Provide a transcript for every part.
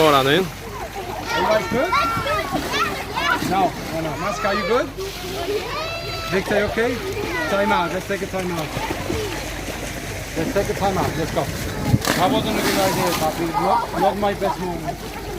O rany. Everybody good? No, no, no. Maska, are you good? Victor, you okay? Time out. Let's take a time out. Let's take a time out. Let's go. That wasn't a good idea, Papi. Not, not my best moment.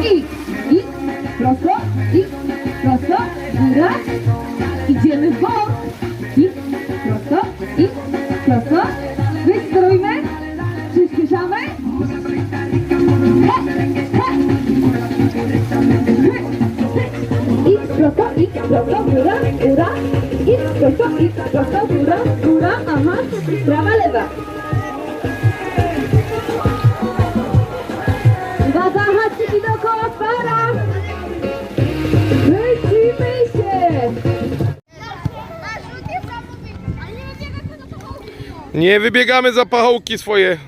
I, i, prosto, i, prosto, góra, idziemy w bok, i, prosto, i, prosto, wystrójmy, przyspieszamy, i, prosto, i, prosto, góra, góra, i, prosto, i, prosto, góra, góra, aha, prawa, lewa. Nie wybiegamy za pachołki swoje.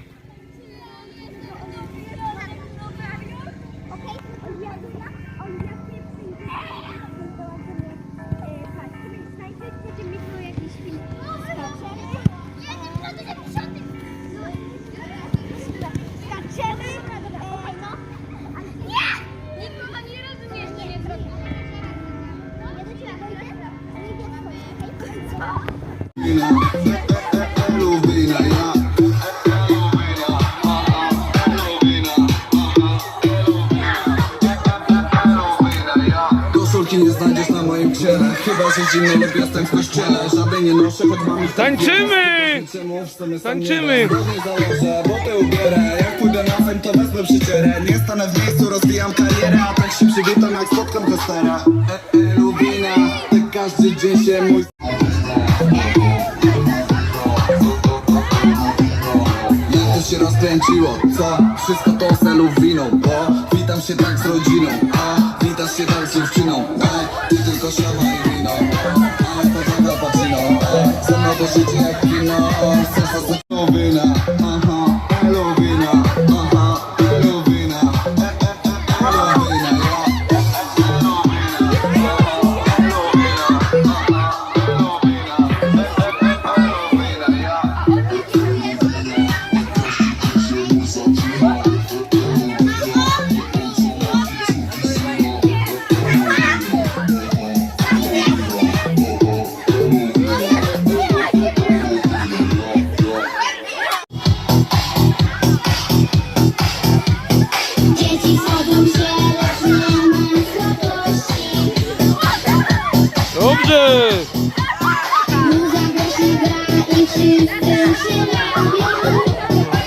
Koszulki nie znajdziesz na moim ciele Chyba, że zimno lub jestem w kościele Żadnej nie noszę, choć mam ich Tańczymy! Sam Tańczymy! nie wiem. Różnie założę, bo te ubierę Jak pójdę na fame, to wezmę przycierę Nie stanę w miejscu, rozwijam karierę A tak się przywitam, jak spotkam kostera e, e, Lubina, ty każdy dzień się mój Jak to się rozkręciło, co? Wszystko to selu winą Bo witam się tak z rodziną się tak z dziewczyną. A ty tylko szawa i wino. A to droga pacino Ze mną to życie jak kino Serca Dobrze! Muza głośno gra i wszyscy się bawią.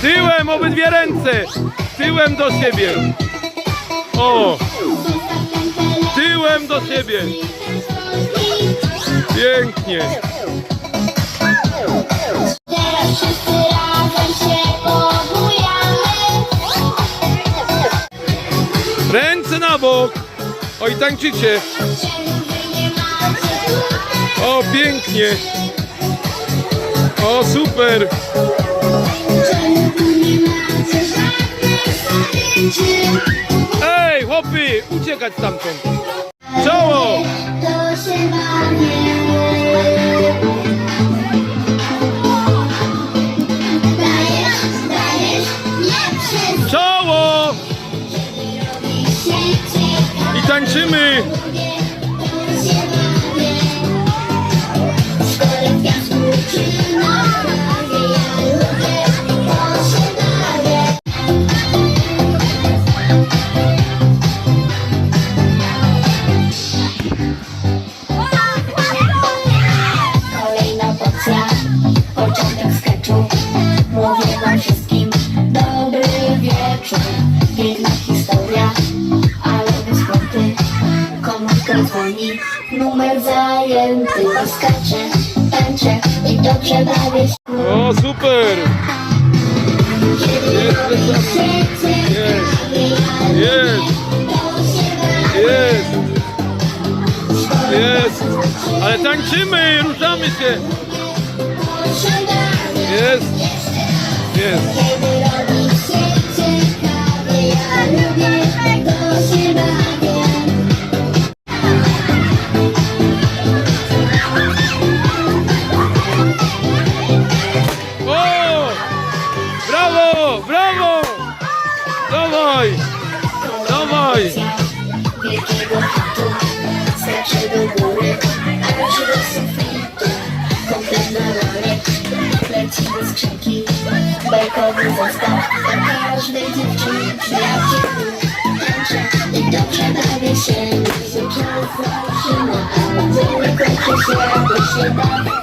Tyłem obydwie ręce! Tyłem do siebie! O! Tyłem do siebie! Pięknie! Teraz wszyscy razem się pobujamy. Ręce na bok! Oj, tańczycie! O, pięknie! O, super! Ej, chłopy, uciekać stamtąd! Czoło! Czoło! I tańczymy! Dzwoni, numer zajęty Skaczę, tańczę i dobrze bawię się. O, super! Jest, jest, jest, jest, ale tańczymy, ruszamy się, Bajkowy zestaw dla każdej dziewczyny Przyjaciół, tańczę i dobrze bawię się Muzyka zaczyna, a dzieje kończy się, jak się da